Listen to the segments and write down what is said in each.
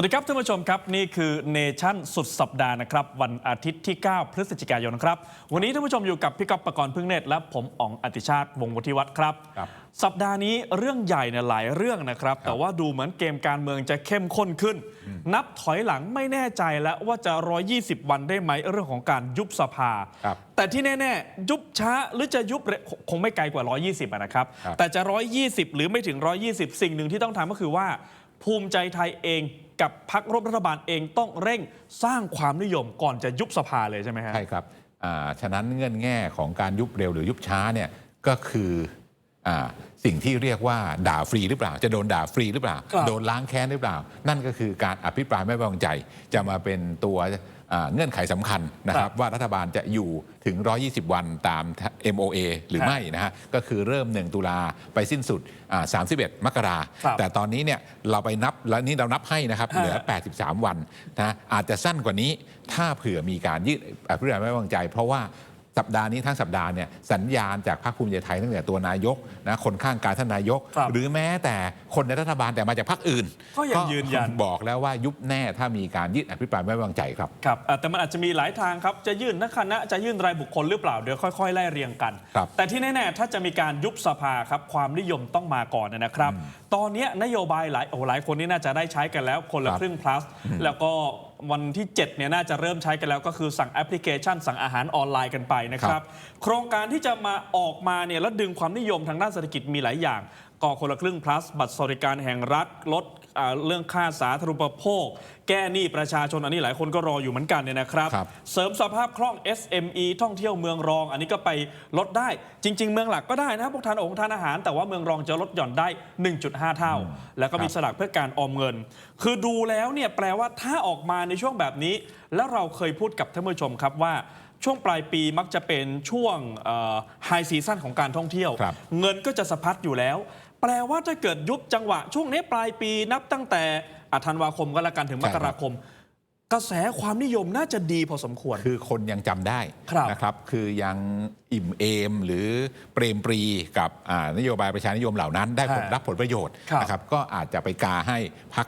วัสดีครับท่านผู้ชมครับ นี่คือเนชั่นสุดสัปดาห์นะครับ วันอาทิตย์ที่ 9 พฤศจิกายนครับ วันนี้ท่านผู้ชมอยู่กับพี่ก๊อฟประกรณ์พึ่งเนตรและผมอ๋องอติชาติวงศ์วุฒิวัฒน์ครับ ครับ สัปดาห์นี้เรื่องใหญ่เนี่ยหลายเรื่องนะครับ แต่ว่าดูเหมือนเกมการเมืองจะเข้มข้นขึ้น นับถอยหลังไม่แน่ใจแล้วว่าจะ 120 วันได้ไหมเรื่องของการยุบสภา ครับ แต่ที่แน่ๆ ยุบช้าหรือจะยุบเร็วคงไม่ไกลกว่า 120อะนะครับ ครับ แต่จะ 120 หรือไม่ถึง 120 สิ่งหนึ่งที่ต้องทำก็คือว่า ภูมิใจไทยเอง กับพรรคร่วมรัฐบาลเองต้องเร่งสร้างความนิยมก่อนจะยุบสภาเลยใช่ไหมฮะ ใช่ครับอ่าฉะนั้นเงื่อนแง่ของการยุบเร็วหรือยุบช้าเนี่ยก็คืออาสิ่งที่เรียกว่าด่าฟรีหรือเปล่า จะโดนด่าฟรีหรือเปล่า ครับ โดนล้างแค้นหรือเปล่า นั่นก็คือการอภิปรายไม่ไว้วางใจ จะมาเป็นตัวอ่า เงื่อนไขสำคัญนะครับว่ารัฐบาลจะอยู่ถึง 120 วันตาม MOA หรือไม่นะฮะก็คือเริ่ม 1 ตุลาไปสิ้นสุดอ่า31 มกราครับแต่ตอนนี้เนี่ยเราไปนับแล้วนี่เรานับให้นะครับเหลือฮะ83 วันนะอาจจะสั้นกว่านี้ถ้าเผื่อมีการยืดอภิปรายไม่ไว้วางใจ เพราะว่า สัปดาห์นี้ทั้งสัปดาห์เนี่ยสัญญาณจากพรรคภูมิใจไทยตั้งแต่ตัวนายกนะคนข้างกายท่านนายก ครับหรือแม้แต่คนในรัฐบาลแต่มาจากพรรคอื่นก็ยังยืนยัน บอกแล้วว่ายุบแน่ถ้ามีการยืดอภิปรายไม่ไว้วางใจครับ ครับอะแต่มันอาจจะมีหลายทางครับ จะยื่นนักคณะ จะยื่นรายบุคคลหรือเปล่า เดี๋ยวค่อยๆ ไล่เรียงกัน ครับแต่ที่แน่ ๆ ถ้าจะมีการยุบสภาครับ ความนิยมต้องมาก่อนนะครับ ตอนเนี้ยนโยบายหลายโอ้หลายคนนี่น่าจะได้ใช้กันแล้วคนละครับครึ่ง plus แล้วก็วันที่ 7 เนี่ยน่าจะเริ่มใช้กันแล้วก็คือสั่งแอปพลิเคชัน สั่งอาหารออนไลน์กันไปนะคครัรับบโครงการที่จะมาออกมาเนี่ยแล้วดึงความนิยมทางด้านเศรษฐกิจมีหลายอย่างก็คนละครึ่ง plus บัตรสวัสดิการแห่งรัฐลดอ่า เรื่องค่าสาธารณูปโภค แก้หนี้ประชาชนอันนี้หลายคนก็รออยู่เหมือนกันเนี่ยนะครับครับ เสริมสภาพคล่อง SME ท่องเที่ยวเมืองรอง อันนี้ก็ไปลดได้จริง ๆ เมืองหลักก็ได้นะครับพวกทานองค์ทานอาหาร แต่ว่าเมืองรองจะลดหย่อนได้ 1.5 เท่า แล้วก็มีครับสลากเพื่อการออมเงิน คือดูแล้วเนี่ยแปลว่าถ้าออกมาในช่วงแบบนี้ แล้วเราเคยพูดกับท่านผู้ชมครับว่าช่วงปลายปีมักจะเป็นช่วงไฮซีซั่นของการท่องเที่ยวครับเงินก็จะสะพัดอยู่แล้ว แปลว่าถ้าเกิดยุบจังหวะ ช่วงนี้ปลายปีนับตั้งแต่อะธันวาคมก็แล้วกันถึงมกราคม กระแสความนิยมน่าจะดีพอสมควร คือคนยังจำได้ครับนะครับ คือยังอิ่มเอมหรือเปรมปรีกับอ่านโยบายประชานิยมเหล่านั้น ได้ผลฮะรับผลประโยชน์ครับนะครับก็อาจจะไปกาให้พัก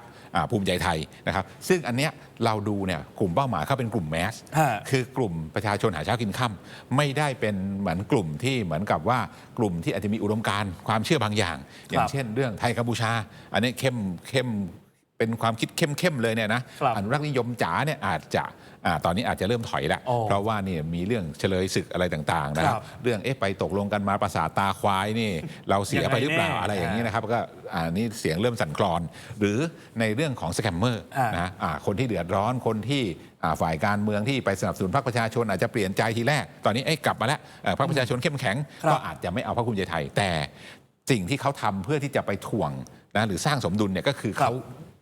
ภูมิใจไทยนะครับ ซึ่งอันเนี้ยเราดูเนี่ยกลุ่มเป้าหมายเขาเป็นกลุ่มแมสฮะคือกลุ่มประชาชนหาเช้ากินค่ำไม่ได้เป็นเหมือนกลุ่มที่เหมือนกับว่ากลุ่มที่อาจจะมีอุดมการณ์ความเชื่อบางอย่าง อย่างเช่น เรื่องไทยกัมพูชา อันนี้เข้มเข้ม เป็นความคิดเข้มเข้มๆเลยเนี่ยนะครับอนุรักษ์นิยมจ๋าเนี่ยอาจจะอ่าตอนนี้อาจจะเริ่มถอยแล้ว อ๋อเพราะว่านี่มีเรื่องเฉลยศึกอะไรต่างๆนะคครัรับบเรื่องเอ๊ะไปตกลงกันมาประสาทตาควายนี่ เราเสียไปหรือเปล่ายังไงแน่อะไรอย่างนี้นะครับก็อ่านี่เสียงเริ่มสั่นคลอน หรือในเรื่องของสแกมเมอร์อ่านนะอ่าคนที่เดือดร้อนคนที่อ่าฝ่ายการเมืองที่ไปสนับสนุนพรรคประชาชนอาจจะเปลี่ยนใจทีแรก ตอนนี้เอ้ยกลับมาแล้วเอ่อพรรคประชาชนเข้มแข็งครับ ก็อาจจะไม่เอาพรรคภูมิใจไทย แต่สิ่งที่เขาทำเพื่อที่จะไปถ่วงนะหรือสร้างสมดุลเนี่ยก็คือเขา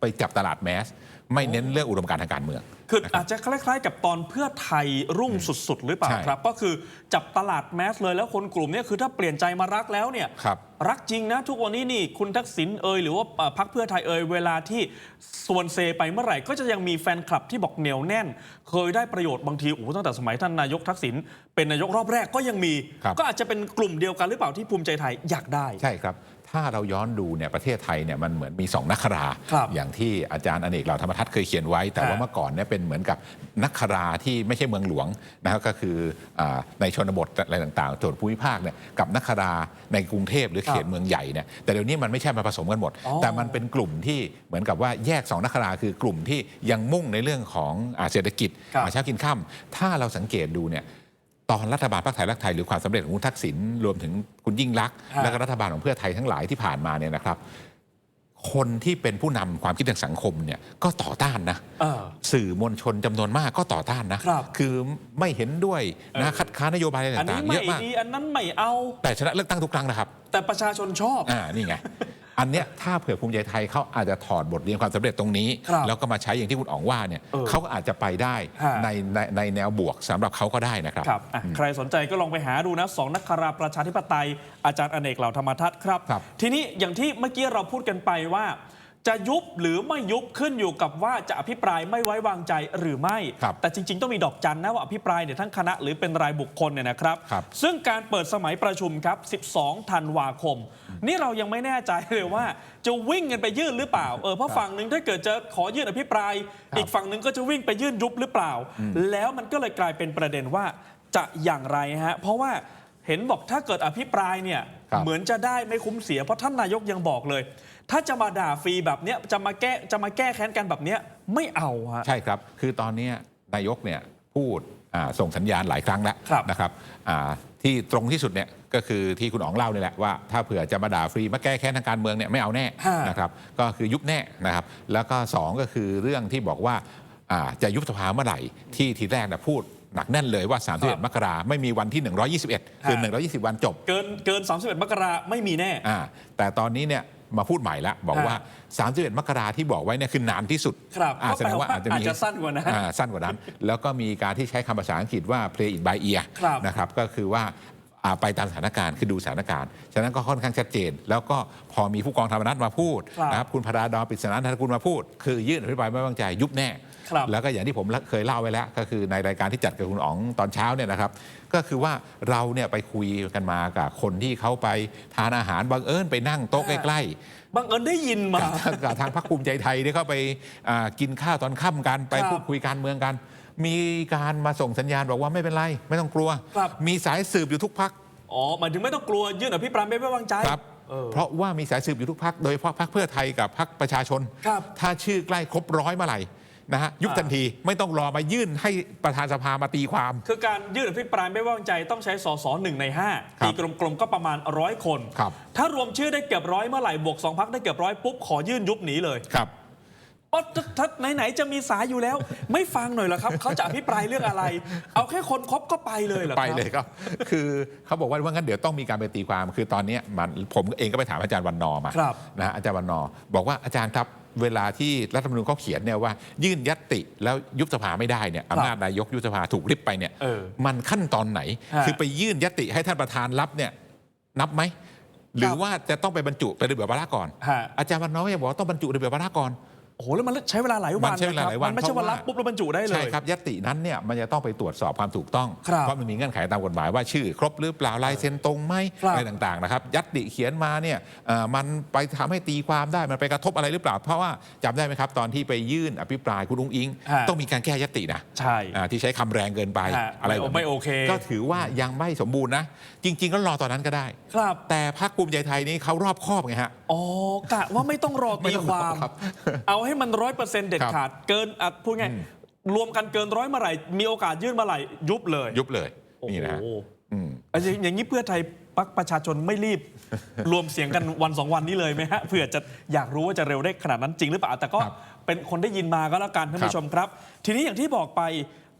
ไปจับตลาดแมส ไม่เน้นเรื่องอุดมการณ์ทางการเมือง คืออาจจะคล้ายๆ กับตอนเพื่อไทยรุ่งสุดๆ หรือเปล่าใช่ครับ ก็คือจับตลาดแมสเลยแล้วคนกลุ่มเนี้คือถ้าเปลี่ยนใจมารักแล้วเนี่ยครับรักจริงนะ ทุกวันนี้นี่คุณทักษิณเอยหรือว่าเอ่อพรรคเพื่อไทยเอยเวลาที่ส่วนเซไปเมื่อไหร่ ก็จะยังมีแฟนคลับที่บอกเหนียวแน่น เคยได้ประโยชน์บางทีโอ้โหตั้งแต่สมัยท่านนายกทักษิณเป็นนายกรอบแรกก็ยังมีครับก็อาจจะเป็นกลุ่มเดียวกันหรือเปล่าที่ภูมิใจไทยอยากได้ใช่ครับ ถ้าเราย้อนดูเนี่ยประเทศไทยเนี่ยมันเหมือนมีสองนักคราครับอย่างที่อาจารย์อเนกเหล่าธรรมทัศน์เคยเขียนไว้ แต่ว่าฮะเมื่อก่อนเนี่ยเป็นเหมือนกับนักคราที่ไม่ใช่เมืองหลวงนะครับก็คืออาในชนบทอะไรต่างๆส่วนภูมิภาคเนี่ยกับนักคราในกรุงเทพหรือเขตครับเมืองใหญ่เนี่ยแต่เดี๋ยวนี้มันไม่ใช่มาผสมกันหมด อ๋อ แต่มันเป็นกลุ่มที่เหมือนกับว่าแยกสองนักคราคือกลุ่มที่ยังมุ่งในเรื่องของอาเศรษฐกิจครับ หาเช้ากินค่ำถ้าเราสังเกตดูเนี่ย ตอนรัฐบาลพรรคไทยรักไทยหรือความสำเร็จของคุณทักษิณรวมถึงคุณยิ่งรักษณ์ฮะและก็รัฐบาลของเพื่อไทยทั้งหลายที่ผ่านมาเนี่ยนะครับ คนที่เป็นผู้นำความคิดทางสังคมเนี่ยก็ต่อต้านนะเออสื่อมวลชนจำนวนมากก็ต่อต้านนะครับอไม่เห็นด้วยเอนะอคัดค้านนโยบายอะไรอันนี้ต่างๆไม่เยอะมากดีอันนั้นไม่เอาแต่ชนะเลือกตั้งทุกครั้งนะครับ แต่ประชาชนชอบอ่านี่ไง อันเนี้ยถ้าเผื่อภูมิใจไทยเขาอาจจะถอดบทเรียนความสำเร็จตรงนี้ ครับแล้วก็มาใช้อย่างที่คุณอ๋องว่าเนี่ยเออเขาก็อาจจะไปได้ฮะ ในในในแนวบวกสำหรับเขาก็ได้นะครับ ครับอะใครสนใจก็ลองไปหาดูนะสองนักคาราประชาธิปไตย อาจารย์อเนกเหล่าธรรมทัศน์ครับ ครับ ทีนี้อย่างที่เมื่อกี้เราพูดกันไปว่า จะยุบหรือไม่ยุบขึ้นอยู่กับว่าจะอภิปรายไม่ไว้วางใจหรือไม่ ครับแต่จริง ๆ ต้องมีดอกจันนะว่าอภิปรายเนี่ยทั้งคณะหรือเป็นรายบุคคลเนี่ยนะครับ ครับซึ่งการเปิดสมัยประชุมครับ 12 ธันวาคม นี่เรายังไม่แน่ใจเลยว่า จะวิ่งกันไปยื่นหรือเปล่าเออเพราะฝั่งหนึ่งถ้าเกิดจะขอยื่นอภิปราย ครับ อีกฝั่งหนึ่งก็จะวิ่งไปยื่นยุบหรือเปล่า แล้วมันก็เลยกลายเป็นประเด็นว่าจะอย่างไรฮะเพราะว่าเห็นบอกถ้าเกิดอภิปรายเนี่ยครับ เหมือนจะได้ไม่คุ้มเสียเพราะท่านนายกยังบอกเลย ถ้าจะมาด่าฟรีแบบเนี้ยจะมาแก้จะมาแก้แค้นกันแบบเนี้ยไม่เอาฮะ ใช่ครับ คือตอนเนี้ยนายกเนี่ยพูดอ่าส่งสัญญาณหลายครั้งแล้วครับ นะครับอ่าที่ตรงที่สุดเนี่ยก็คือที่คุณอ๋องเล่านี่แหละว่าถ้าเผื่อจะมาด่าฟรีมาแก้แค้นทางการเมืองเนี่ยไม่เอาแน่ฮะ นะครับก็คือยุบแน่นะครับแล้วก็สองก็คือเรื่องที่บอกว่าอ่าจะยุบสภาเมื่อไหร่ที่ทีแรกนะพูด หนักแน่นเลยว่า ครับ 31 มกราไม่มีวันที่ 121 คือฮะ120 วันจบ เกินเกิน 31 มกราไม่มีแน่ อ่าแต่ตอนนี้เนี่ยมาพูดใหม่ละบอกว่า 31 มกราที่บอกไว้เนี่ยคือนานที่สุดครับอ่าก็แสแปลดงว่าว่าอาจจะมีอาจจะสั้นกว่านั้นอ่สั้นกว่านั้น แล้วก็มีการที่ใช้คำภาษาอังกฤษว่า play it by ear ครับนะครับก็คือว่าอ่าไปตามสถานการณ์คือดูสถานการณ์ ฉะนั้นก็ค่อนข้างชัดเจน แล้วก็พอมีผู้กองธรรมนัฐมาพูดครับ นะครับคุณพระดาดอนปริศนาธนกุลมาพูด คือยื่นอภิปรายไม่ไว้วางใจยุบแน่ครับ แล้วก็อย่างที่ผมเคยเล่าไว้แล้ว ก็คือในรายการที่จัดกับคุณอ๋องตอนเช้าเนี่ยนะครับ ก็คือว่าเราเนี่ยไปคุยกันมากับคนที่เขาไปทานอาหารบังเอิญไปนั่งโต๊ะใกล้ๆบังเอิญได้ยินมากับกับทางพรรคภูมิใจไทยที่เข้าไปอ่ากินข้าวตอนค่ำกันไปครับพูดคุยการเมืองกัน มีการมาส่งสัญญาณบอกว่าไม่เป็นไร ไม่ต้องกลัวครับมีสายสืบอยู่ทุกพักอ๋อหมายถึงไม่ต้องกลัวยื่นอภิปรายไม่ไว้วางใจครับเออเพราะว่ามีสายสืบอยู่ทุกพักโดยเฉพาะพักเพื่อไทยกับพักประชาชนครับถ้าชื่อใกล้ครบร้อยเมื่อไหร่ นะฮะยุบอ่าทันทีไม่ต้องรอมายื่นให้ประธานสภามาตีความ คือการยื่นอภิปรายไม่ไว้วางใจต้องใช้สสหนึ่งในห้าครับตีกลมๆก็ประมาณร้อยคนครับถ้ารวมชื่อได้เกือบร้อยเมื่อไหร่บวกสองพักได้เกือบร้อยปุ๊บขอยื่นยุบหนีเลยครับอ๋อถ้าถ้าไหนๆจะมีสายอยู่แล้ว ไม่ฟังหน่อยเหรอครับเขาจะอภิปรายเรื่องอะไร เอาแค่คนครบก็ไปเลยเหรอครับ ไปเลยครับ คือเขาบอกว่าว่างั้นเดี๋ยวต้องมีการไปตีความ คือตอนเนี้ยมันผมเองก็ไปถามอาจารย์วันนอร์มาครับนะฮะอาจารย์วันนอร์บอกว่าอาจารย์ครับ เวลาที่รัฐธรรมนูญเขาเขียนเนี่ยว่า ยื่นยัตติแล้วยุบสภาไม่ได้เนี่ยอำนาจนายกยุบสภาถูกริบไปเนี่ยเออมันขั้นตอนไหน ฮะ คือไปยื่นยัตติให้ท่านประธานรับเนี่ยนับไหมหรือว่าจะต้องไปบรรจุไประเบียบวาระก่อน ฮะ อาจารย์วันนอร์ก็ยังบอกว่าต้องบรรจุระเบียบวาระก่อน โอ้โหแล้วมันใช้เวลาหลายวันมันใช้เวลาหลายวันะครับมันไม่ใช่ว่าเพราะว่ารับปุ๊บแล้วบรรจุได้เลยใช่ครับยตตินั้นเนี่ยมันจะต้องไปตรวจสอบความถูกต้องครับเพราะมันมีเงื่อนไขตามกฎหมายว่าชื่อครบหรือเปล่าลายเซ็นตรงไหมครับอะไรต่างๆนะครับยัตติเขียนมาเนี่ยเอ่อมันไปทำให้ตีความได้มันไปกระทบอะไรหรือเปล่า เพราะว่าจำได้ไหมครับตอนที่ไปยื่นอภิปรายคุณอุ้งอิงฮะต้องมีการแก้ยตตินะใช่อ่าที่ใช้คำแรงเกินไปฮะอะไรแบบนี้ไม่โอเค ก็ถือว่ายังไม่สมบูรณ์นะจริง ๆ ก็รอตอนนั้นก็ได้ ครับแต่พรรคภูมิใจไทยนี้เขารอบคอบไงฮะอ๋อกะว่าไม่ต้องรอไม่ตีต้องครอวามครับเอาให้มันร้อยเปอร์เซ็นต์เด็ดครับขาดเกินอะพูดไงรวมกันเกินร้อยเมื่อไหร่ มีโอกาสยื่นเมื่อไหร่ยุบเลยยุบเลยโอ้นี่โหนะฮะอืมอะอย่างอย่างนี้เพื่อไทยปักประชาชนไม่รีบ รวมเสียงกันวันสองวันนี้เลยไหมฮะเผื่อจะอยากรู้ว่าจะเร็วได้ขนาดนั้นจริงหรือเปล่าแต่ก็ครับเป็นคนได้ยินมาก็แล้วกันท่านครับผู้ชมครับ ทีนี้อย่างที่บอกไป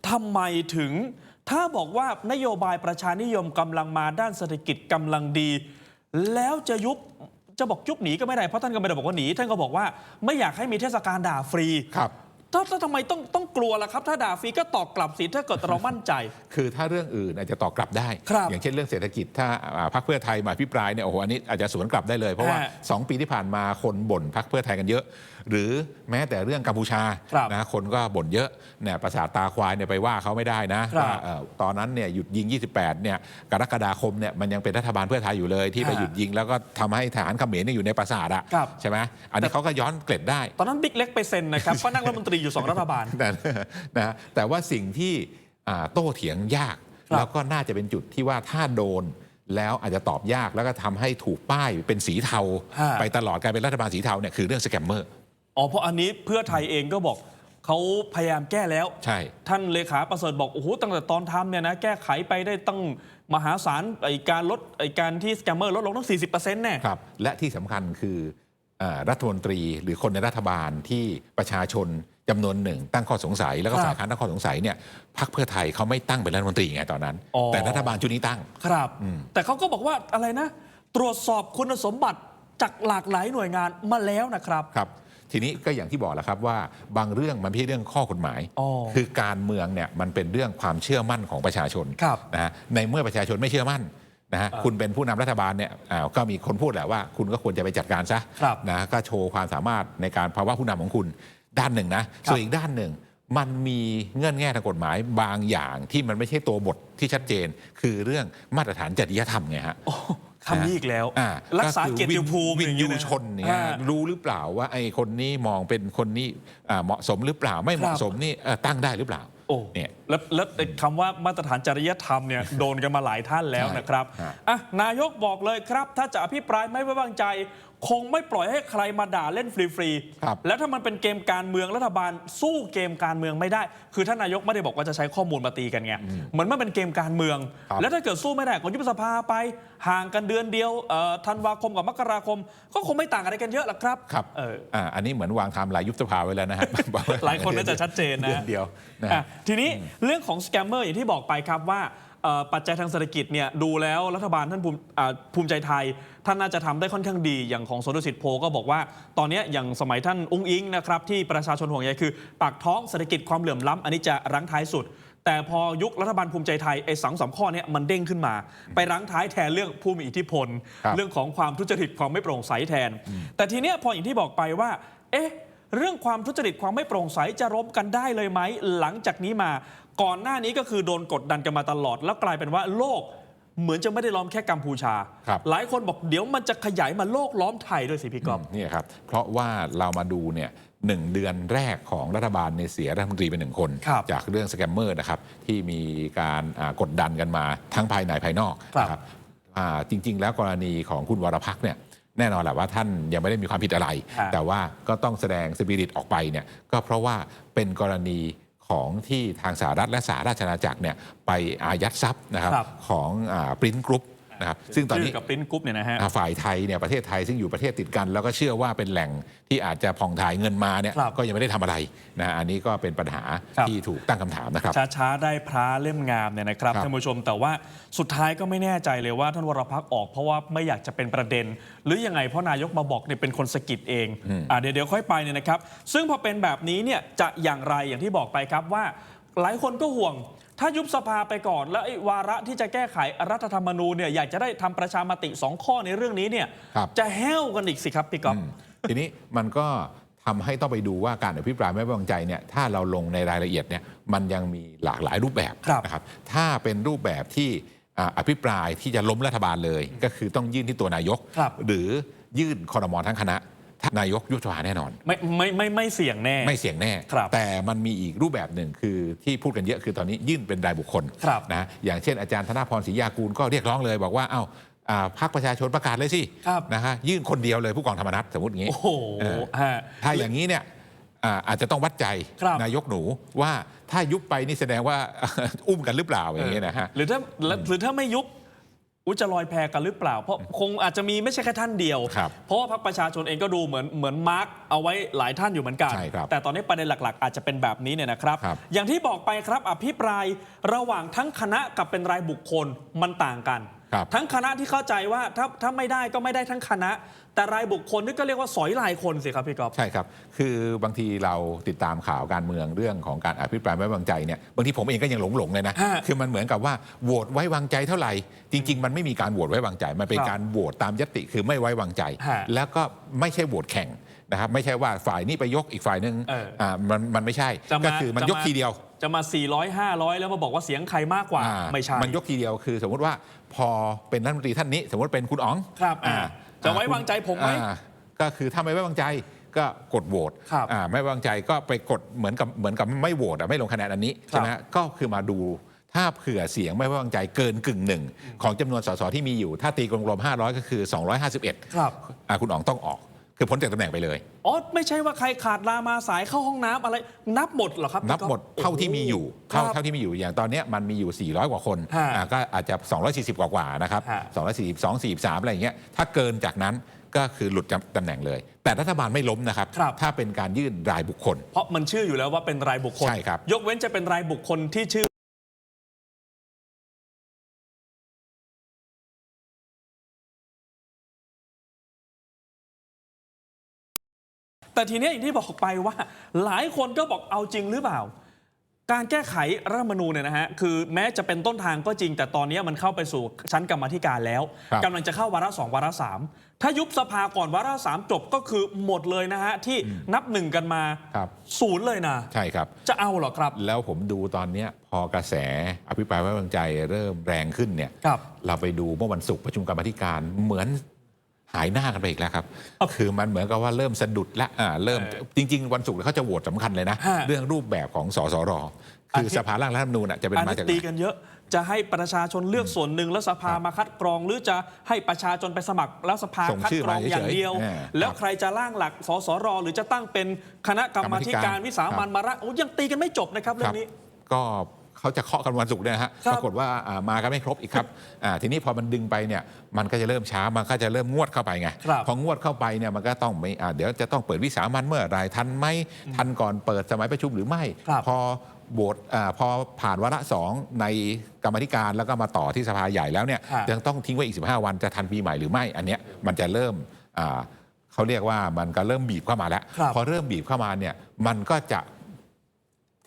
ทำไมถึง ถ้าบอกว่านโยบายประชานิยมกำลังมาด้านเศรษฐกิจกำลังดี แล้วจะยุบ จะบอกยุบหนีก็ไม่ได้เพราะท่านก็ไม่ได้บอกว่าหนีท่านก็บอกว่าไม่อยากให้มีเทศกาลด่าฟรีครับ ถ้าถ้าทำไมต้องต้องกลัวล่ะครับ ถ้าด่าฟรีก็ตอบกลับสิถ้าเกิดเรามั่นใจ คือถ้าเรื่องอื่นอาจจะตอบกลับได้ ครับอย่างเช่นเรื่องเศรษฐกิจถ้าอ่าพรรคเพื่อไทยมาพิปรายเนี่ยโอ้โหอันนี้อาจจะสวนกลับได้เลยเพราะว่า ฮะ2 ปีที่ผ่านมาคนบ่นพรรคเพื่อไทยกันเยอะ หรือแม้แต่เรื่องกัมพูชาครับนะคนก็บ่นเยอะเนี่ยประสาทตาควายเนี่ยไปว่าเขาไม่ได้นะครับ ว่าเอ่อตอนนั้นเนี่ยหยุดยิง 28เนี่ยกรกฎาคมเนี่ยมันยังเป็นรัฐบาลเพื่อไทยอยู่เลยที่ไปฮะหยุดยิง แล้วก็ทำให้ทหารเขมรเนี่ยอยู่ในปราสาทอะครับ ใช่ไหมอันนี้เขาก็ย้อนเกล็ดได้ ตอนนั้นบิ๊กเล็กไปเซ็นนะครับ ก็นั่งรัฐมนตรีอยู่สองรัฐบาล แต่นะฮะแต่ว่าสิ่งที่อ่าโต้เถียงยากครับแล้วก็น่าจะเป็นจุดที่ว่าถ้าโดนแล้วอาจจะตอบยากแล้วก็ทำให้ถูกป้ายเป็นสีเทาฮะไปตลอดกลายเป็นรัฐบาลสีเทาเนี่ยคือเรื่องสแกมเมอร์อ๋อเพราะอันนี้เพื่อไทยเองก็บอกเขาพยายามแก้แล้ว ใช่ ท่านเลขาประเสริฐบอก โอ้โห ตั้งแต่ตอนทำเนี่ยนะ แก้ไขไปได้ตั้งมหาศาลไอการลดไอการที่สแกมเมอร์ลดลงตั้ง 40%แน่ครับ และที่สำคัญคืออา รัฐมนตรีหรือคนในรัฐบาลที่ประชาชนจำนวนหนึ่ง ตั้งข้อสงสัยแล้วก็ครับฝ่ายค้านตั้งข้อสงสัยเนี่ยพรรคเพื่อไทยเขาไม่ตั้งเป็นรัฐมนตรีไงตอนนั้นอ๋อแต่รัฐบาลชุดนี้ตั้งครับ แต่เขาก็บอกว่าอะไรนะ ตรวจสอบคุณสมบัติจากหลากหลายหน่วยงานมาแล้วนะครับครับ ทีนี้ก็อย่างที่บอกแล้วครับว่าบางเรื่องมันไม่ใช่เรื่องข้อกฎหมายอ๋อคือการเมืองเนี่ยมันเป็นเรื่องความเชื่อมั่นของประชาชนครับนะฮะในเมื่อประชาชนไม่เชื่อมั่น นะฮะอ่าคุณเป็นผู้นำรัฐบาลเนี่ยอ่าก็มีคนพูดแหละว่า คุณก็ควรจะไปจัดการซะครับนะก็โชว์ความสามารถในการภาวะผู้นำของคุณด้านหนึ่งนะส่วนอีกด้านหนึ่งมันมีเงื่อนแง่ทางกฎหมายบางอย่างที่มันไม่ใช่ตัวบทที่ชัดเจน คือเรื่องมาตรฐานจริยธรรมไงฮะคำนี้อีกแล้วอ่ารักษาเกียรติภูมิวิอนย่างงี้ยูนะชนเนี่ยอ่ารู้หรือเปล่าว่าไอ้คนนี้มองเป็นคนนี้อ่าเหมาะสมหรือเปล่าไม่เหมาะสมนี่เอ่อตั้งได้หรือเปล่า โอ้เนี่ยแล้วแล้วไอ้คำว่ามาตรฐานจริยธรรมเนี่ยโดนกันมาหลายท่านแล้วใช่นะครับฮะอะนายกบอกเลยครับ ถ้าจะอภิปรายไม่ไว้วางใจ คงไม่ปล่อยให้ใครมาด่าเล่นฟรีครับ ๆ แล้วถ้ามันเป็นเกมการเมืองรัฐบาลสู้เกมการเมืองไม่ได้ คือท่านนายกไม่ได้บอกว่าจะใช้ข้อมูลมาตีกันไงเหมือนมันเป็นเกมการเมือง ครับ แล้วถ้าเกิดสู้ไม่ได้ก็ยุบสภาไป ห่างกันเดือนเดียวเอ่อธันวาคมกับมกราคม ก็คงไม่ต่างอะไรกันเยอะหรอกครับครับเออ อ่าอันนี้เหมือนวางไทม์ไลน์ยุบสภาไว้แล้วนะฮะ บอกว่หลายคนน่าจะชัดเจนนะ ดือเดียวนะอะฮะทีนี้เรื่องของสแกมเมอร์อย่างที่บอกไปครับว่าเอ่อปัจจัยทางเศรษฐกิจเนี่ยดูแล้วรัฐบาลท่านภูมิอ่าภูมิใจไทย ท่านน่าจะทำได้ค่อนข้างดีอย่างของสนสิทธิ์โพก็บอกว่า ตอนเนี้ยอย่างสมัยท่านอุ้งอิงนะครับที่ประชาชนห่วงใยคือปากท้องเศรษฐกิจความเหลื่อมล้ำอันนี้จะรั้งท้ายสุด แต่พอยุครัฐบาลภูมิใจไทยไอ้สองสามข้อเนี้ยมันเด้งขึ้นมา ไปรั้งท้ายแทนเรื่องผู้มีอิทธิพลครับเรื่องของความทุจริตความไม่โปร่งใสแทน แต่ทีเนี้ยพออย่างที่บอกไปว่า เอ๊ะเรื่องความทุจริตความไม่โปร่งใสจะรบกันได้เลยไหมหลังจากนี้มา ก่อนหน้านี้ก็คือโดนกดดันกันมาตลอด แล้วกลายเป็นว่าโลก เหมือนจะไม่ได้ล้อมแค่กัมพูชา ครับ หลายคนบอกเดี๋ยวมันจะขยายมาโลกล้อมไทยด้วยสิพี่กอฟ เนี่ยครับ เพราะว่าเรามาดูเนี่ยหนึ่งเดือนแรกของรัฐบาลในยเสียรัฐมนตรีเป็นหนึ่งคน ครับจากเรื่องสแกมเมอร์นะครับ ที่มีการอ่ากดดันกันมาทั้งภายในภายนอกครับ นะครับอ่าจริง ๆ แล้วกรณีของคุณวรพักษ์เนี่ยแน่นอนแหละว่าท่านยังไม่ได้มีความผิดอะไร ฮะ แต่ว่าก็ต้องแสดงสปิริตออกไปเนี่ยก็เพราะว่าเป็นกรณี ของที่ทางสหรัฐและสหราชอาณาจักรเนี่ยไปอายัดทรัพย์นะครับครับของปริ้นกรุ๊ป นะครับซึ่งตอนนี้ชื่กับปริ้นกรุ๊ปเนี่ยนะฮะอ่าฝ่ายไทยเนี่ยประเทศไทยซึ่งอยู่ประเทศติดกัน แล้วก็เชื่อว่าเป็นแหล่งที่อาจจะผ่องถ่ายเงินมาเนี่ยครับก็ยังไม่ได้ทำอะไรนะฮะอันนี้ก็เป็นปัญหาครับที่ถูกตั้งคำถามนะครับช้าๆได้พระเล่มงามเนี่ยนะครับครับท่านผู้ชมแต่ว่าสุดท้ายก็ไม่แน่ใจเลยว่าท่านวรพักษ์ออกเพราะว่าไม่อยากจะเป็นประเด็น หรือยังไงเพราะนายกมาบอกเนี่ยเป็นคนสะกิดเองอะเดี๋ยวเดี๋ยวค่อยไปเนี่ยนะครับ ซึ่งพอเป็นแบบนี้เนี่ยจะอย่างไรอย่างที่บอกไปครับว่าหลายคนก็ห่วง ถ้ายุบสภาไปก่อน แล้วไอ้วาระที่จะแก้ไขรัฐธรรมนูญเนี่ยอยากจะได้ทำประชามติสองข้อในเรื่องนี้เนี่ยครับจะแห้วกันอีกสิครับพี่ก๊อฟอืมทีนี้มันก็ทำให้ต้องไปดูว่าการอภิปรายไม่ไว้วางใจเนี่ยถ้าเราลงในรายละเอียดเนี่ยมันยังมีหลากหลายรูปแบบครับนะครับถ้าเป็นรูปแบบที่อ่าอภิปรายที่จะล้มรัฐบาลเลย ก็คือต้องยื่นที่ตัวนายกครับหรือยื่นคอรมอทั้งคณะ ถ้านายกยุบสภาแน่นอน ไม่ไม่ไม่ไม่เสี่ยงแน่ ไม่เสี่ยงแน่ ครับแต่มันมีอีกรูปแบบหนึ่งคือที่พูดกันเยอะคือตอนนี้ยื่นเป็นรายบุคคลครับ นะอย่างเช่นอาจารย์ธนพรศรียากูลก็เรียกร้องเลยบอกว่าเอ้าอ่าพรรคประชาชนประกาศเลยสิครับนะฮะยื่นคนเดียวเลยผู้กองธรรมนัฐสมมติอย่างนี้ โอ้โหเออฮะ ถ้าอย่างนี้เนี่ยอ่าอาจจะต้องวัดใจครับนายกหนูว่าถ้ายุบไปนี่แสดงว่า อุ้มกันหรือเปล่าอย่างนี้นะฮะ หรือถ้าหรือถ้าไม่ยุบ อุยจะลอยแพกันหรือเปล่า เพราะคงอาจจะมีไม่ใช่แค่ท่านเดียวครับเพราะว่าพรรคประชาชนเองก็ดูเหมือนเหมือนมาร์กเอาไว้หลายท่านอยู่เหมือนกันใช่ครับแต่ตอนนี้ประเด็นหลักๆ อาจจะเป็นแบบนี้เนี่ยนะครับครับ อย่างที่บอกไปครับอภิปรายระหว่างทั้งคณะกับเป็นรายบุคคลมันต่างกันครับ ทั้งคณะที่เข้าใจว่าถ้าถ้าไม่ได้ก็ไม่ได้ทั้งคณะ แต่รายบุคคลนี่ก็เรียกว่าสอยลายคนสิครับพี่กอฟใช่ครับ คือบางทีเราติดตามข่าวการเมืองเรื่องของการอภิปรายไม่ไว้วางใจเนี่ยบางทีผมเองก็ยังหลงหลงๆเลยนะฮะคือมันเหมือนกับว่าโหวตไว้วางใจเท่าไหร่ จริง ๆ มันไม่มีการโหวตไว้วางใจ มันเป็นครับการโหวตตามยติคือไม่ไว้วางใจฮะแล้วก็ไม่ใช่โหวตแข่งนะครับไม่ใช่ว่าฝ่ายนี้ไปยกอีกฝ่ายนึงเอออ่่ามันมันไม่ใช่จะมาก็คือมันจะยกทีเดียว จะมา 400 500 แล้วมาบอกว่าเสียงใครมากกว่า อ่าไม่ใช่ มันยกทีเดียวคือ สมมติว่าพอเป็นรัฐมนตรีท่านนี้ สมมติเป็นคุณอ๋องครับอ่าจะไว้อ่วางใจผมไหมอ่าก็คือถ้าไม่ไว้วางใจก็กดโหวตครับอ่าไม่ไว้วางใจก็ไปกดเหมือนกับเหมือนกับไม่โหวตอะไม่ลงคะแนนอันนี้ครับใช่ไหมฮะก็คือมาดูถ้าเผื่อเสียงไม่ไว้วางใจเกินกึ่งหนึ่งของจำนวนสสที่มีอยู่ ถ้าตีกลมๆ500 ก็คือ 251ครับ อ่าคุณอ๋องต้องออก คือพ้นจากตำแหน่งไปเลย อ๋อไม่ใช่ว่าใครขาดลามาสายเข้าห้องน้ำอะไร นับหมดเหรอครับนับหมดเท่าที่มีอยู่ครัเท่าบเท่าที่มีอยู่อย่างตอนเนี้ยมันมีอยู่ 400 กว่าคนฮะอ่าก็อาจจะ 240 กว่ากว่าๆนะครับฮะ 242 43 อะไรอย่างเงี้ยถ้าเกินจากนั้นก็คือหลุดจากตำแหน่งเลย แต่รัฐบาลไม่ล้มนะครับ ครับ ถ้าเป็นการยื่นรายบุคคล เพราะมันชื่ออยู่แล้วว่าเป็นรายบุคคล ใช่ครับ ยกเว้นจะเป็นรายบุคคลที่ชื่อ แต่ทีเนี้ยอย่างที่บอกไปว่า หลายคนก็บอกเอาจริงหรือเปล่า การแก้ไขรัฐธรรมนูญเนี่ยนะฮะคือแม้จะเป็นต้นทางก็จริง แต่ตอนนี้มันเข้าไปสู่ชั้นกรรมาธิการแล้วครับกำลังจะเข้าวาระสองวาระสามถ้ายุบสภาก่อนวาระสามจบก็คือหมดเลยนะฮะที่นับหนึ่งกันมาครับศูนย์เลยนะใช่ครับ จะเอาเหรอครับ แล้วผมดูตอนเนี้ยพอกระแสอภิปรายไว้วางใจเริ่มแรงขึ้นเนี่ยครับเราไปดูเมื่อวันศุกร์ประชุมกรรมาธิการเหมือน หายหน้ากันไปอีกแล้วครับ คือมันเหมือนกับว่าเริ่มสะดุดละอ่าเริ่มเออจริง ๆ วันศุกร์เขาจะโหวตสำคัญเลยนะฮะเรื่องรูปแบบของสสรคือที่สภาร่างรัฐธรรมนูญอะจะเป็นอันมานี้จากตีไหนกันเยอะจะให้ประชาชนเลือกส่วนหนึ่งแล้วสภาครับมาคัดกรอง หรือจะให้ประชาชนไปสมัครแล้วสภาส่งคัดชื่อกรองมาเฉยๆอย่างเดียวเออแล้วครับใครจะร่างหลักสสรหรือจะตั้งเป็นคณะกรรมาธิการวิสามันมาระโอ้ยังตีกันไม่จบนะครับคเรื่รัอบงนี้ก็ เขาจะเคาะกันวันศุกร์เนี่ยนะฮะครับปรากฏว่าอ่ามากันไม่ครบอีกครับอ่าทีนี้พอมันดึงไปเนี่ยมันก็จะเริ่มช้ามันก็จะเริ่มงวดเข้าไปไงครับพองวดเข้าไปเนี่ยมันก็ต้องไม่อ่าเดี๋ยวจะต้องเปิดวิสามันเมื่อไหรทันไหมทันก่อนเปิดสมัยประชุมหรือไม่ ครับพอโหวตอาพอผ่านวาระสองในกรรมาธิการแล้วก็มาต่อที่สภาใหญ่แล้วเนี่ยฮะ ยังต้องทิ้งไว้อีก 15 วันจะทันปีใหม่หรือไม่อันเนี้ยมันจะเริ่มอ่าเขาเรียกว่ามันก็เริ่มบีบเข้ามาแล้ว ครับ พอเริ่มบีบเข้ามาเนี่ยมันก็จะ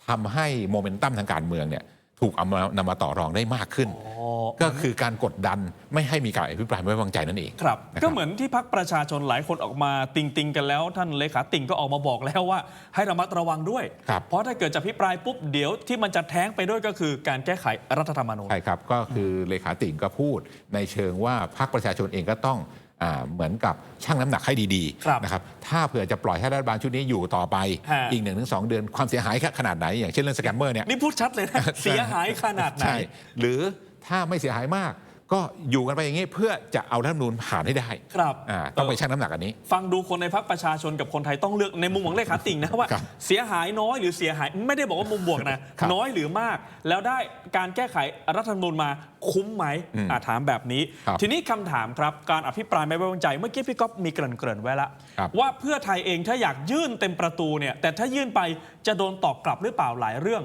ทำให้โมเมนตัมทางการเมืองเนี่ยถูกเอามานำมาต่อรองได้มากขึ้นอ๋อก็คือการกดดันไม่ให้มีการอภิปรายไม่ไว้วางใจนั่นเองครับนะครับก็เหมือนที่พักประชาชนหลายคนออกมาติงติงๆกันแล้ว ท่านเลขาติ่งก็ออกมาบอกแล้วว่า ให้ระมัดระวังด้วยครับเพราะถ้าเกิดจะพิปรายปุ๊บเดี๋ยวที่มันจะแท้งไปด้วยก็คือการแก้ไขรัฐธรรมนูญใช่ครับก็คือเลขาติ่งก็พูดในเชิงว่าพรรคประชาชนเองก็ต้องอ่า เหมือนกับชั่งน้ำหนักให้ดีครับๆนะครับถ้าเผื่อจะปล่อยให้รัฐบาลชุดนี้อยู่ต่อไปฮะอีกหนึ่งถึงสองเดือนความเสียหายขนาดไหน อย่างเช่นเรื่องสแกมเมอร์เนี่ยนี่พูดชัดเลยนะเสียหายขนาดไหนใช่หรือถ้าไม่เสียหายมาก ก็อยู่กันไปอย่างนี้เพื่อจะเอารัฐธรรมนูญผ่านให้ได้ครับอ่าต้องไปชั่งน้ำหนักอันนี้ ฟังดูคนในพักประชาชนกับคนไทยต้องเลือกในมุมของเลขาติ่งนะว่า ครับเสียหายน้อยหรือเสียหายไม่ได้บอกว่ามุมบวกนะ ครับน้อยหรือมาก แล้วได้การแก้ไขรัฐธรรมนูญมาคุ้มไหมอืมอะถามแบบนี้ ครับ ทีนี้คำถามครับการอภิปรายไม่ไว้วางใจเมื่อกี้พี่ก๊อฟมีเกริ่นเกริ่นๆไว้ละครับ ว่าเพื่อไทยเองถ้าอยากยื่นเต็มประตูเนี่ยแต่ถ้ายื่นไปจะโดนตอบกลับหรือเปล่าหลายเรื่อง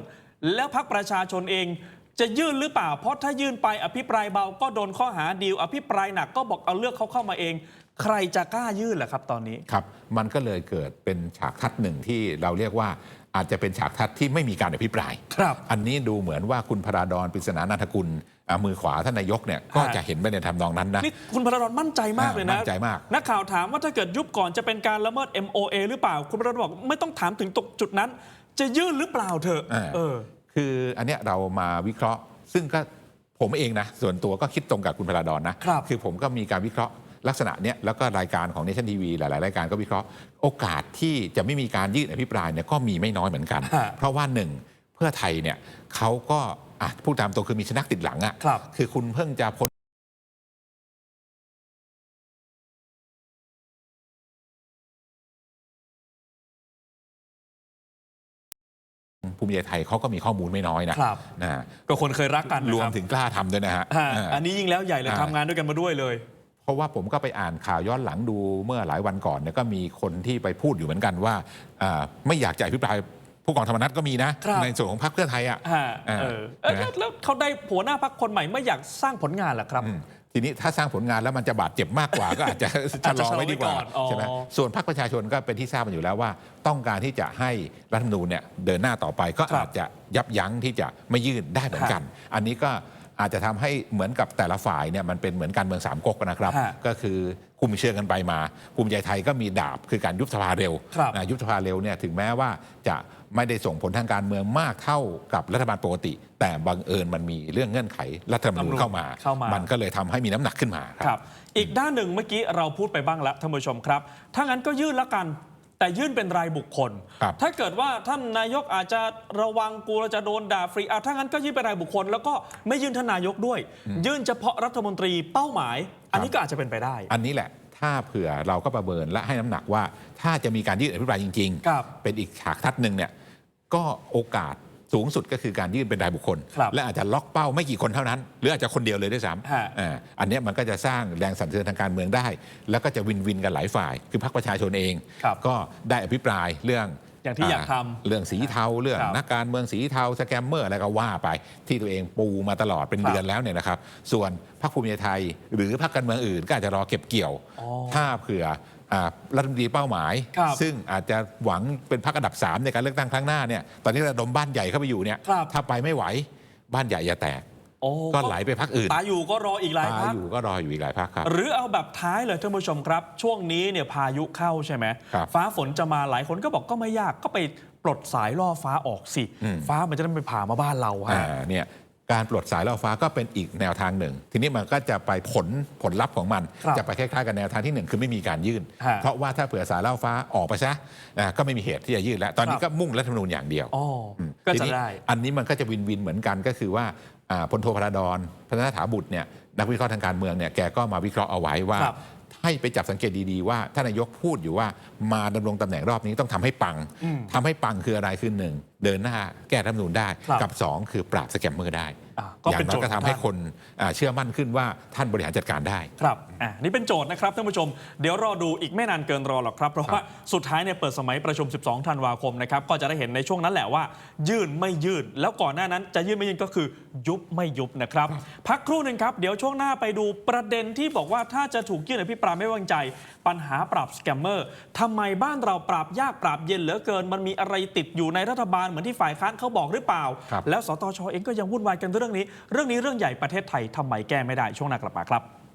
แล้วพักประชาชนเอง จะยื่นหรือเปล่า เพราะถ้ายื่นไปอภิปรายเบาก็โดนข้อหาดีลอภิปรายหนักก็บอกเอาเลือกเขาเข้ามาเอง ใครจะกล้ายื่นล่ะครับตอนนี้ ครับ มันก็เลยเกิดเป็นฉากทัดหนึ่งที่เราเรียกว่าอาจจะเป็นฉากทัดที่ไม่มีการอภิปราย ครับ อันนี้ดูเหมือนว่าคุณพราดอนปริศนานาถกุลอ่ามือขวาท่านนายกเนี่ยก็ฮะจะเห็นไปในทำนองนั้นนะ นี่คุณพระดอนมั่นใจมากเลยนะ มั่นใจมาก นักข่าวถามว่าถ้าเกิดยุบก่อนจะเป็นการละเมิด MOA หรือเปล่า คุณพระดอนบอกไม่ต้องถามถึงตกจุดนั้น จะยื่นหรือเปล่าเถอะอ่าเออ คืออันเนี้ยเรามาวิเคราะห์ ซึ่งก็ผมเองนะ ส่วนตัวก็คิดตรงกับคุณพราดอนนะครับอผมก็มีการวิเคราะห์ลักษณะเนี้ยแล้วก็รายการของเนชั่นทีวีหลายๆ รายการก็วิเคราะห์ โอกาสที่จะไม่มีการยื่นอภิปรายเนี่ยก็มีไม่น้อยเหมือนกัน ฮะเพราะว่าหนึ่งเพื่อไทยเนี่ยเขาก็อะพูดตามตัวคือมีชนักติดหลังอะครับ คือคุณเพิ่งจะพ้น มิใจไทยเขาก็มีข้อมูลไม่น้อยนะครับนะก็คนเคยรักกันนะรวคมบถึงกล้าทำด้วยนะฮะฮะอ่า อันนี้ยิ่งแล้วใหญ่เลยอ่า ทำงานด้วยกันมาด้วยเลย เพราะว่าผมก็ไปอ่านข่าวย้อนหลังดูเมื่อหลายวันก่อนเนี่ยก็มีคนที่ไปพูดอยู่เหมือนกันว่าอ่าไม่อยากจะอภิปรายผู้กองธรรมนัฐก็มีนะ ครับ ในส่วนของพรรคเพื่อไทยอะ ฮะอ่าเออเอ้ยนะแล้วแล้วเขาได้หัวหน้าพักคนใหม่ไม่อยากสร้างผลงานเหรอครับ อืม ทีนี้ถ้าสร้างผลงานแล้วมันจะบาดเจ็บมากกว่า ก็อาจจะชะลอไว้ดีกว่าอาจจะชะลอไว้ก่อนอ๋อใช่ไหมส่วนพรรคประชาชนก็เป็นที่ทราบกันอยู่แล้วว่า ต้องการที่จะให้รัฐธรรมนูญเนี่ยเดินหน้าต่อไปก็ครับอาจจะยับยั้งที่จะไม่ยื่นได้เหมือนกัน อันนี้ก็อาจจะทำให้เหมือนกับแต่ละฝ่ายเนี่ยมันเป็นเหมือนการเมืองสามก๊กนะครับฮะก็คือ คุมเชิงกันไปมา ภูมิใจไทยก็มีดาบคือการยุบสภาเร็วครับนะยุบสภาเร็วเนี่ยถึงแม้ว่าจะไม่ได้ส่งผลทางการเมืองมากเท่ากับรัฐบาลปกติ แต่บังเอิญมันมีเรื่องเงื่อนไขรัฐธรรมนูญเข้ามาเข้ามามันก็เลยทำให้มีน้ำหนักขึ้นมาครับครับ อีกด้านหนึ่งเมื่อกี้เราพูดไปบ้างแล้วท่านผู้ชมครับ ถ้างั้นก็ยื่นละกันแต่ยื่นเป็นรายบุคคลครับถ้าเกิดว่าท่านนายกอาจจะระวังกลัวจะโดนด่าฟรีอะถ้างั้นก็ยื่นเป็นรายบุคคล แล้วก็ไม่ยื่นท่านนายกด้วย ยื่นเฉพาะรัฐมนตรีเป้าหมาย อันนี้ก็อาจจะเป็นไปได้ อันนี้แหละ ถ้าเผื่อเราก็ประเมินและให้น้ำหนักว่า ถ้าจะมีการยื่นอภิปรายจริง ครับเป็นอีกฉากทัดหนึ่งเนี่ยก็โอกาสสูงสุดก็คือการยื่นเป็นรายบุคคล ครับและอาจจะล็อกเป้าไม่กี่คนเท่านั้น หรืออาจจะคนเดียวเลยด้วยซ้ฮะำอ่าอันเนี้ยมันก็จะสร้างแรงสั่นสะเทือนทางการเมืองได้ แล้วก็จะวินวินกันหลายฝ่าย คือพรรคประชาชนเอง ครับ ก็ได้อภิปรายเรื่อง อย่างที่อยากทำเรื่องสีเทาเรื่องครับนักการเมืองสีเทาสแกมเมอร์อะไรก็ว่าไป ที่ตัวเองปูมาตลอดเป็นครับเดือนแล้วเนี่ยนะครับ ส่วนพรรคภูมิใจไทย หรือพรรคการเมืองอื่นก็อาจจะรอเก็บเกี่ยวอ๋อถ้าเผื่ออ่ารัฐมนตรีเป้าหมายครับซึ่งอาจจะหวังเป็นพรรคอันดับ 3 ในการเลือกตั้งครั้งหน้าเนี่ยตอนนี้ระดมบ้านใหญ่เข้าไปอยู่เนี่ยครับถ้าไปไม่ไหวบ้านใหญ่อย่าแตก โอ้ก็ไหลไปพรรคอื่นตายอยู่ก็รออีกหลายตายพักอยู่ก็รออยู่อีกหลายพรรคครับ หรือเอาแบบท้ายเลยท่านผู้ชมครับ ช่วงนี้เนี่ยพายุเข้าใช่ไหมครับฟ้าฝนจะมาหลายคนก็บอกก็ไม่ยากก็ไปปลดสายล่อฟ้าออกสิอืมฟ้ามันจะได้ไม่ผ่ามาบ้านเราฮะอ่าเนี่ยการปลดสายล่อฟ้าก็เป็นอีกแนวทางหนึ่ง ทีนี้มันก็จะไปผลผลลัพธ์ของมันครับจะไปคล้ายๆกับแนวทางที่หนึ่งคือไม่มีการยื่นฮะเพราะว่าถ้าเผื่อสายล่อฟ้าออกไปซะอ่าก็ไม่มีเหตุที่จะยื่นแล้ว ตอนนี้ครับก็มุ่งรัฐธรรมนูญอย่างเดียวอ๋ออมก็ทีจะนี้ได้ อันนี้มันก็จะวินวินเหมือนกันก็คือว่าอ่า พลโทพระดอนพัฒนาถาบุตรเนี่ยนักวิเคราะห์ทางการเมืองเนี่ยแกก็มาวิเคราะห์เอาไว้ว่าครับให้ไปจับสังเกตดีๆว่าท่านนายกพูดอยู่ว่า มาดำรงตำแหน่งรอบนี้ต้องทำให้ปังอืมทำให้ปังคืออะไรคือหนึ่งเดินหน้าแก้รัฐธรรมนูญได้ครับกับสองคือปราบสแกมเมอร์ได้อะก็อย่างเป็นน้อโจยทย์ก็ทำของให้ท่านคนอ่าเชื่อมั่นขึ้นว่าท่านบริหารจัดการได้ ครับอะนี่เป็นโจทย์นะครับท่านผู้ชม เดี๋ยวรอดูอีกไม่นานเกินรอหรอกครับ เพราะว่าสุดท้ายเนี่ยเปิดสมัยประชุม 12 ธันวาคมนะครับ ก็จะได้เห็นในช่วงนั้นแหละว่า ยื่นไม่ยื่น แล้วก่อนหน้านั้นจะยื่นไม่ยื่นก็คือยุบไม่ยุบนะครับ พักครู่หนึ่งครับ เดี๋ยวช่วงหน้าไปดูประเด็นที่บอกว่าถ้าจะถูกยื่นอภิปรายไม่ไว้วางใจ ปัญหาปราบสแกมเมอร์ทำไมบ้านเราปราบยากปราบเย็นเหลือเกิน มันมีอะไรติดอยู่ในรัฐบาลเหมือนที่ฝ่ายค้านเขาบอกหรือเปล่าครับแล้วสตชเองก็ยังวุ่นวายกันเรื่องนี้ เรื่องนี้เรื่องใหญ่ประเทศไทยทำไมแก้ไม่ได้ช่วงหน้ากลับมาครับ